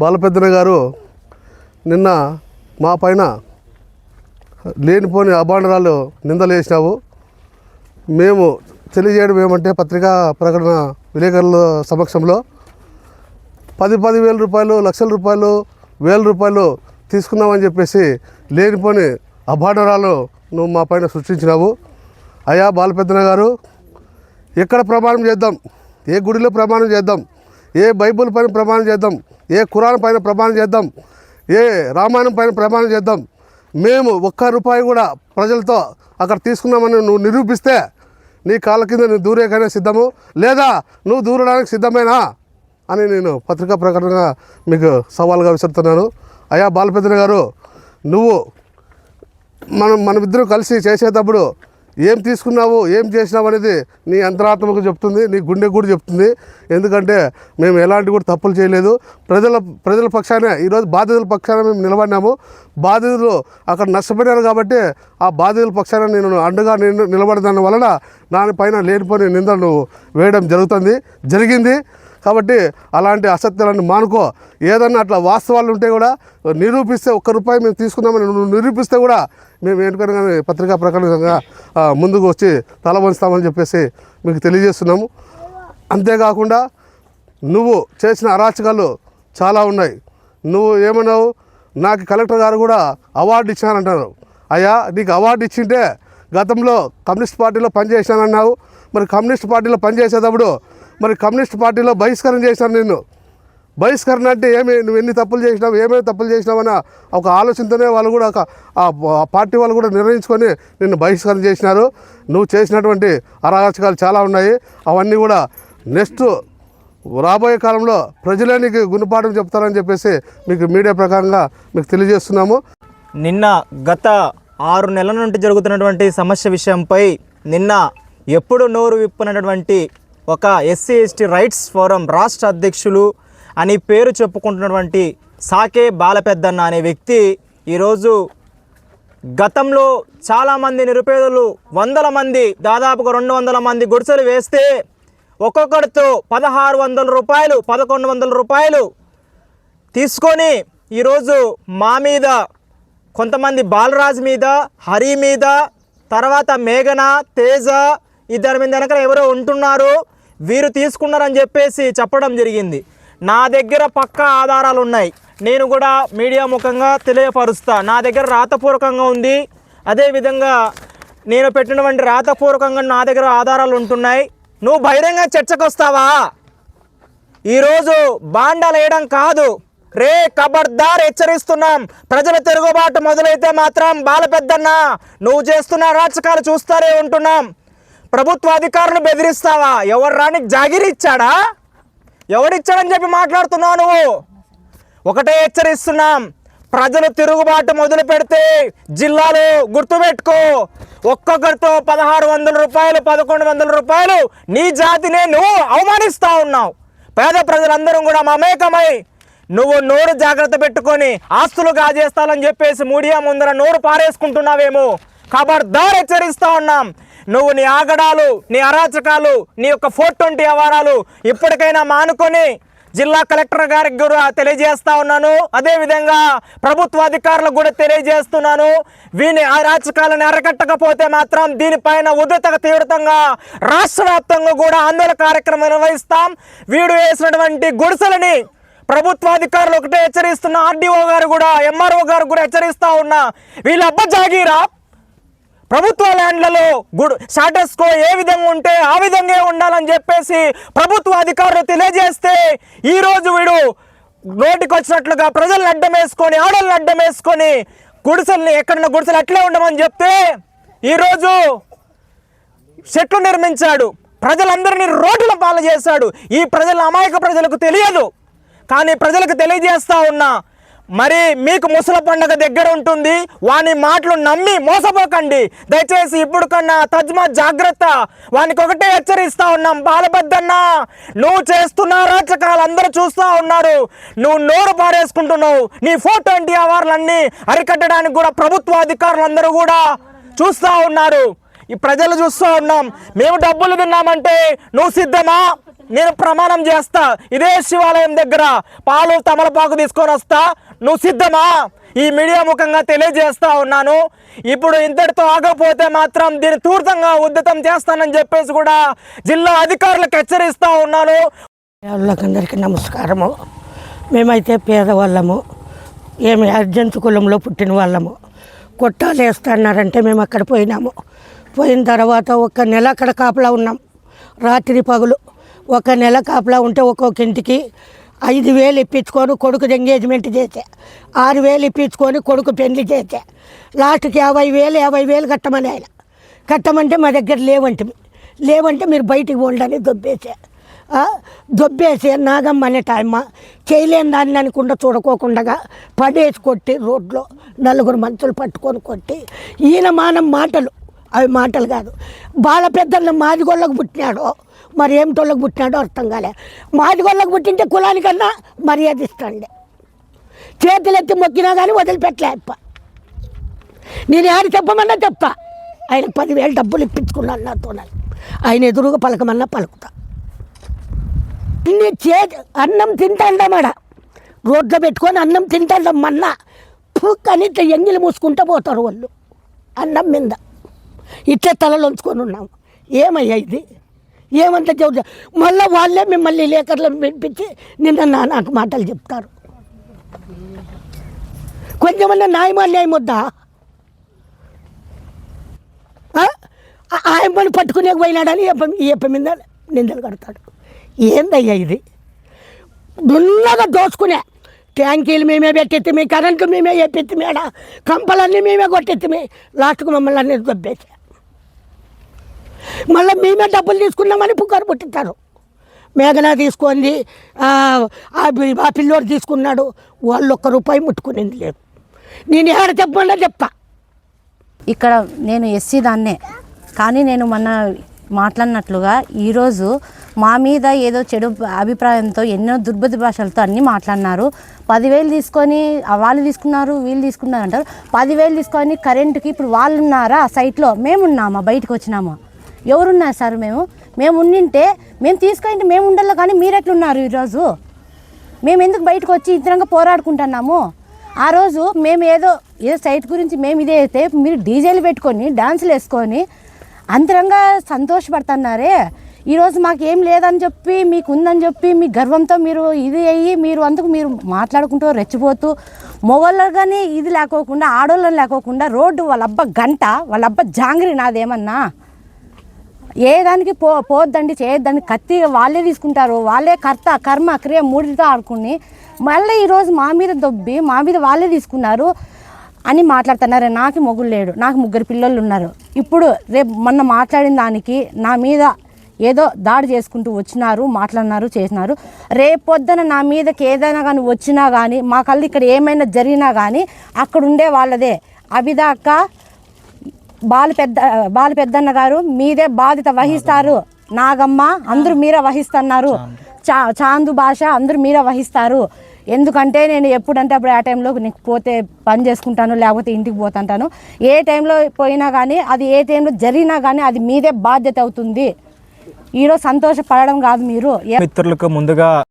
బాలపెద్దన గారు నిన్న మా పైన లేనిపోని అభాండరాలు నిందలేసినావు. మేము తెలియజేయడం ఏమంటే పత్రికా ప్రకటన విలేకరుల సమక్షంలో పది పది వేల రూపాయలు లక్షల రూపాయలు వేల రూపాయలు తీసుకున్నామని చెప్పేసి లేనిపోని అభాండరాలు నువ్వు మా పైన సృష్టించినావు. అయ్యా బాలపెద్దన గారు ఎక్కడ ప్రమాణం చేద్దాం? ఏ గుడిలో ప్రమాణం చేద్దాం? ఏ బైబుల్ పైన ప్రమాణం చేద్దాం ఏ కురాన్ పైన ప్రమాణం చేద్దాం ఏ రామాయణం పైన ప్రమాణం చేద్దాం. మేము ఒక్క రూపాయి కూడా ప్రజలతో అక్కడ తీసుకున్నామని నువ్వు నిరూపిస్తే నీ కాళ్ళ కింద నువ్వు దూరేకనే సిద్ధము? లేదా నువ్వు దూరడానికి సిద్ధమేనా? అని నేను పత్రికా ప్రకటనగా మీకు సవాల్గా విసురుతున్నాను. అయ్యా బాలపేద్ర గారు నువ్వు మనం మనమిద్దరం కలిసి చేసేటప్పుడు ఏం తీసుకున్నావు ఏం చేసినావు అనేది నీ అంతరాత్మకు చెప్తుంది నీ గుండె కూడా చెప్తుంది. ఎందుకంటే మేము ఎలాంటి కూడా తప్పులు చేయలేదు. ప్రజల ప్రజల పక్షానే ఈరోజు బాధితుల పక్షాన మేము నిలబడినాము. బాధితులు అక్కడ నష్టపోయినారు కాబట్టి ఆ బాధితుల పక్షాన నేను అండగా నేను నిలబడదాని వలన దానిపైన లేనిపోయిన నిందలు వేయడం జరుగుతుంది. జరిగింది. కాబట్టి అలాంటి అసత్యాలను మానుకో. ఏదన్నా అట్లా వాస్తవాలు ఉంటే కూడా నిరూపిస్తే ఒక్క రూపాయి మేము తీసుకుందామని నువ్వు నిరూపిస్తే కూడా మేము ఏంటకన్నా పత్రికా ప్రకటనగా ముందుకు వచ్చి తల వంచుతామని చెప్పేసి మీకు తెలియజేస్తున్నాము. అంతేకాకుండా నువ్వు చేసిన అరాచకాలు చాలా ఉన్నాయి. నువ్వు ఏమన్నావు? నాకు కలెక్టర్ గారు కూడా అవార్డు ఇచ్చానంటారు అయ్యా నీకు అవార్డు ఇచ్చింటే గతంలో కమ్యూనిస్ట్ పార్టీలో పనిచేశానన్నావు. మరి కమ్యూనిస్ట్ పార్టీలో పనిచేసేటప్పుడు మరి కమ్యూనిస్ట్ పార్టీలో బహిష్కరణ చేశాను నిన్ను. బహిష్కరణ అంటే ఏమి? నువ్వు ఎన్ని తప్పులు చేసినావు? ఏమేమి తప్పులు చేసినావన్న ఒక ఆలోచనతోనే వాళ్ళు కూడా ఒక ఆ పార్టీ వాళ్ళు కూడా నిర్ణయించుకొని నిన్ను బహిష్కరణ చేసినారు. నువ్వు చేసినటువంటి అరాచకాలు చాలా ఉన్నాయి. అవన్నీ కూడా నెక్స్ట్ రాబోయే కాలంలో ప్రజలే నీకు గుణపాఠం చెప్తారని చెప్పేసి మీకు మీడియా ప్రకారంగా మీకు తెలియజేస్తున్నాము. నిన్న గత ఆరు నెలల నుండి జరుగుతున్నటువంటి సమస్య విషయంపై నిన్న ఎప్పుడు నోరు విప్పనటువంటి ఒక ఎస్సీ ఎస్టీ రైట్స్ ఫోరం రాష్ట్ర అధ్యక్షులు అని పేరు చెప్పుకుంటున్నటువంటి సాకే బాలపెద్దన్న అనే వ్యక్తి ఈరోజు గతంలో చాలామంది నిరుపేదలు వందల మంది దాదాపుగా రెండు వందల మంది గుడిసెలు వేస్తే ఒక్కొక్కరితో పదహారు వందల రూపాయలు పదకొండు వందల రూపాయలు తీసుకొని ఈరోజు మా మీద కొంతమంది బాలరాజ్ మీద హరి మీద తర్వాత మేఘన తేజ ఇద్దరి మీద వెనక ఎవరో ఉంటున్నారు వీరు తీసుకున్నారని చెప్పేసి చెప్పడం జరిగింది. నా దగ్గర పక్కా ఆధారాలు ఉన్నాయి. నేను కూడా మీడియా ముఖంగా తెలియపరుస్తా. నా దగ్గర రాతపూర్వకంగా ఉంది. అదేవిధంగా నేను పెట్టినటువంటి రాతపూర్వకంగా నా దగ్గర ఆధారాలు ఉంటున్నాయి. నువ్వు బహిరంగ చర్చకు వస్తావా ఈరోజు బాండాలు వేయడం కాదు. రే కబర్దార్ హెచ్చరిస్తున్నాం. ప్రజల తిరుగుబాటు మొదలైతే మాత్రం బాల పెద్దన్న నువ్వు చేస్తున్న రాచకాలు చూస్తారే ఉంటున్నాం. ప్రభుత్వ అధికారులు బెదిరిస్తావా? ఎవరు రానికి జాగిరి ఇచ్చాడా? ఎవడిచ్చాడని చెప్పి మాట్లాడుతున్నావు నువ్వు? ఒకటే హెచ్చరిస్తున్నాం. ప్రజలు తిరుగుబాటు మొదలు పెడితే జిల్లాలో గుర్తుపెట్టుకో. ఒక్కొక్కరితో పదహారు వందల రూపాయలు పదకొండు వందల రూపాయలు నీ జాతినే నువ్వు అవమానిస్తూ ఉన్నావు. పేద ప్రజలందరం కూడా మమేకమై నువ్వు నోరు జాగ్రత్త పెట్టుకొని ఆస్తులు కాజేస్తాలని చెప్పేసి మీడియా ముందర నోరు పారేసుకుంటున్నావేమో. ఖబర్దార్ హెచ్చరిస్తూ ఉన్నాం. నువ్వు నీ ఆగడాలు నీ అరాచకాలు నీ యొక్క ఫోర్ ట్వంటీ వ్యవహారాలు ఇప్పటికైనా మానుకొని జిల్లా కలెక్టర్ గారికి కూడా తెలియజేస్తా ఉన్నాను. అదేవిధంగా ప్రభుత్వ అధికారులకు కూడా తెలియజేస్తున్నాను. వీని అరాచకాలను అరకట్టకపోతే మాత్రం దీనిపైన ఉధృత తీవ్రతంగా రాష్ట్ర వ్యాప్తంగా కూడా ఆందోళన కార్యక్రమం నిర్వహిస్తాం. వీడు వేసినటువంటి గుడిసెలని ప్రభుత్వ అధికారులు ఒకటే హెచ్చరిస్తున్న ఆర్డీఓ గారు కూడా ఎంఆర్ఓ గారు కూడా హెచ్చరిస్తా ఉన్నా. వీళ్ళ అబ్బ జాగీరా? ప్రభుత్వ ల్యాండ్లలో గుడ్ స్టాటస్ కో ఏ విధంగా ఉంటే ఆ విధంగా ఉండాలని చెప్పేసి ప్రభుత్వ అధికారులు తెలియజేస్తే ఈరోజు వీడు నోటికి వచ్చినట్లుగా ప్రజల్ని అడ్డం వేసుకొని ఆడల్ని అడ్డం వేసుకొని గుడిసెల్ని ఎక్కడున్న గుడిసెలు అట్లే ఉండమని చెప్తే ఈరోజు చెట్లు నిర్మించాడు. ప్రజలందరినీ రోడ్ల పాలు చేశాడు. ఈ ప్రజల అమాయక ప్రజలకు తెలియదు. కానీ ప్రజలకు తెలియజేస్తా ఉన్నా మరి మీకు ముసల పండగ దగ్గర ఉంటుంది వాని మాటలు నమ్మి మోసపోకండి. దయచేసి ఇప్పుడు కన్నా తజ్మా జాగ్రత్త. వానికి ఒకటే హెచ్చరిస్తా ఉన్నాం బాలబద్దన్న నువ్వు చేస్తున్న రాచకాలు అందరూ చూస్తూ ఉన్నారు. నువ్వు నోరు పారేసుకుంటున్నావు. నీ ఫోర్ ట్వంటీ అవర్లన్నీ అరికట్టడానికి కూడా ప్రభుత్వ అధికారులందరూ కూడా చూస్తూ ఉన్నారు. ఈ ప్రజలు చూస్తూ ఉన్నాం. మేము డబ్బులు తిన్నామంటే నువ్వు సిద్ధమా? నేను ప్రమాణం చేస్తా. ఇదే శివాలయం దగ్గర పాలు తమలపాకు తీసుకొని వస్తా. నువ్వు సిద్ధమా? ఈ మీడియా ముఖంగా తెలియజేస్తా ఉన్నాను. ఇప్పుడు ఇంతటితో ఆగపోతే మాత్రం దీన్ని తూర్తంగా ఉద్ధతం చేస్తానని చెప్పేసి కూడా జిల్లా అధికారులకు హెచ్చరిస్తా ఉన్నాను. వాళ్ళకందరికీ నమస్కారము. మేమైతే పేదవాళ్ళము. ఏమి అర్జెంట్ కులంలో పుట్టిన వాళ్ళము. కొట్టాలు వేస్తున్నారంటే మేము అక్కడ పోయినాము. పోయిన తర్వాత ఒక నెల అక్కడ కాపలా ఉన్నాం. రాత్రి పగులు ఒక నెల కాపలా ఉంటే ఒక్కొక్క ఇంటికి ఐదు వేలు ఇప్పించుకొని కొడుకు ఎంగేజ్మెంట్ చేసే. ఆరు వేలు ఇప్పించుకొని కొడుకు పెళ్ళి చేసే. లాస్ట్కి యాభై వేలు యాభై వేలు కట్టమని ఆయన. కట్టమంటే మా దగ్గర లేవంటే లేవంటే మీరు బయటికి పోండి దొబ్బేసే. దొబ్బేసే దొబ్బేసి నాగమ్మ అనే టైమ్మ చేయలేని దాన్ని అనుకుండా చూడకోకుండా పడేసి కొట్టి రోడ్లో నలుగురు మనుషులు పట్టుకొని కొట్టి ఈయన మానం మాటలు. అవి మాటలు కాదు. బాల పెద్దలను మాదిగోళ్ళకు పుట్టినాడో. మరి ఏమిటోళ్ళకి పుట్టినాడో అర్థం కాలే. మాదిగోళ్ళకు పుట్టింటే కులానికన్నా మర్యాద ఇస్తాండే. చేతులెత్తి మొక్కినా కానీ వదిలిపెట్టలే అప్ప. నేను ఎవరు చెప్పమన్నా చెప్తా. ఆయన పదివేలు డబ్బులు ఇప్పించుకున్నాను నాతో ఆయన ఎదురుగా పలకమన్నా పలుకుతా. ఇన్ని చే అన్నం తింటాండమాడ రోడ్లో పెట్టుకొని అన్నం తింటాండం మన్నా. పుక్ అని ఇట్లా ఎంగిలి మూసుకుంటూ పోతారు వాళ్ళు. అన్నం మీద. ఇట్లా తలలోంచుకొని ఉన్నాము. ఏమయ్యా ఇది? ఏమంత చెబుతా మళ్ళీ వాళ్ళే మిమ్మల్ని లేఖర్లను పిలిపించి నిన్న నా నాకు మాటలు చెప్తారు. కొంచెమన్నా న్యాయమా న్యాయం వద్దా? ఆయన పని ఆయమ్మని పట్టుకునే పోయినాడని ఈ ఎప్ప మీద నిందలు కడతాడు. ఏందయ్యా ఇది? దున్నగా దోచుకునే ట్యాంకీలు మేమే పెట్టెత్తిమి కరెంటు మేమే చెప్పెత్తిమి ఆడ కంపలన్నీ మేమే కొట్టెత్తిమి లాస్ట్కు మమ్మల్ని అన్నీ దొబ్బేసా మళ్ళీ మేమే డబ్బులు తీసుకున్నామని పుకారు పుట్టిస్తారు మేఘన తీసుకుంది ఆ పిల్లోడు తీసుకున్నాడు వాళ్ళు ఒక్క రూపాయి ముట్టుకునేది లేదు. నేను ఎక్కడ చెప్పమన్నా చెప్తా. ఇక్కడ నేను ఎస్సీ దాన్నే కానీ నేను మొన్న మాట్లాడినట్లుగా ఈరోజు మా మీద ఏదో చెడు అభిప్రాయంతో ఎన్నో దుర్బుద్ధి భాషలతో అన్నీ మాట్లాడినారు. పదివేలు తీసుకొని వాళ్ళు తీసుకున్నారు వీళ్ళు తీసుకున్నారు అంటారు. పదివేలు తీసుకొని కరెంటుకి ఇప్పుడు వాళ్ళు ఉన్నారా? ఆ సైట్లో మేము ఉన్నామా బయటకు వచ్చినామా? ఎవరున్నారు సార్ మేము? మేము ఉండింటే మేము తీసుకుంటే మేము ఉండాలి కానీ మీరు ఎట్లున్నారు ఈరోజు? మేము ఎందుకు బయటకు వచ్చి ఇద్దరంగా పోరాడుకుంటున్నాము? ఆ రోజు మేము ఏదో ఏదో సైట్ గురించి మేము ఇదే అయితే మీరు డీజేలు పెట్టుకొని డాన్సులు వేసుకొని అంతరంగా సంతోషపడుతున్నారే? ఈరోజు మాకు ఏం లేదని చెప్పి మీకు ఉందని చెప్పి మీ గర్వంతో మీరు ఇది అయ్యి మీరు అందుకు మీరు మాట్లాడుకుంటూ రెచ్చిపోతూ మొగోళ్ళ కానీ ఇది లేకోకుండా ఆడోళ్ళని లేకోకుండా రోడ్డు వాళ్ళ అబ్బ గంట వాళ్ళ అబ్బ జాంగ్రీ నాదేమన్నా? ఏ దానికి పో పోద్దండి చేయొద్దండి. కత్తి వాళ్ళే తీసుకుంటారు. వాళ్ళే కర్త కర్మ క్రియ మూడితో ఆడుకుని మళ్ళీ ఈరోజు మా మీద దొబ్బి మా మీద వాళ్ళే తీసుకున్నారు అని మాట్లాడుతున్నారు. నాకు మొగుడు లేడు. నాకు ముగ్గురు పిల్లలు ఉన్నారు. ఇప్పుడు రేపు మొన్న మాట్లాడిన దానికి నా మీద ఏదో దాడి చేసుకుంటూ వచ్చినారు మాట్లాడినారు చేసినారు. రేపు పొద్దున నా మీదకి ఏదైనా కానీ వచ్చినా కానీ మా కళ్ళు ఇక్కడ ఏమైనా జరిగినా కానీ అక్కడ ఉండే వాళ్ళదే. అభిదా బాలు పెద్ద బాలు పెద్దన్న గారు మీదే బాధ్యత వహిస్తారు. నాగమ్మ. అందరూ మీరే వహిస్తున్నారు. చా చాందు భాష అందరూ మీరే వహిస్తారు. ఎందుకంటే నేను ఎప్పుడంటే అప్పుడు ఆ టైంలో నీకు పోతే పని చేసుకుంటాను లేకపోతే ఇంటికి పోతుంటాను. ఏ టైంలో పోయినా కానీ అది ఏ టైంలో జరిగినా కానీ అది మీదే బాధ్యత అవుతుంది. ఈరోజు సంతోషపడడం కాదు మీరు. మిత్రులకు ముందుగా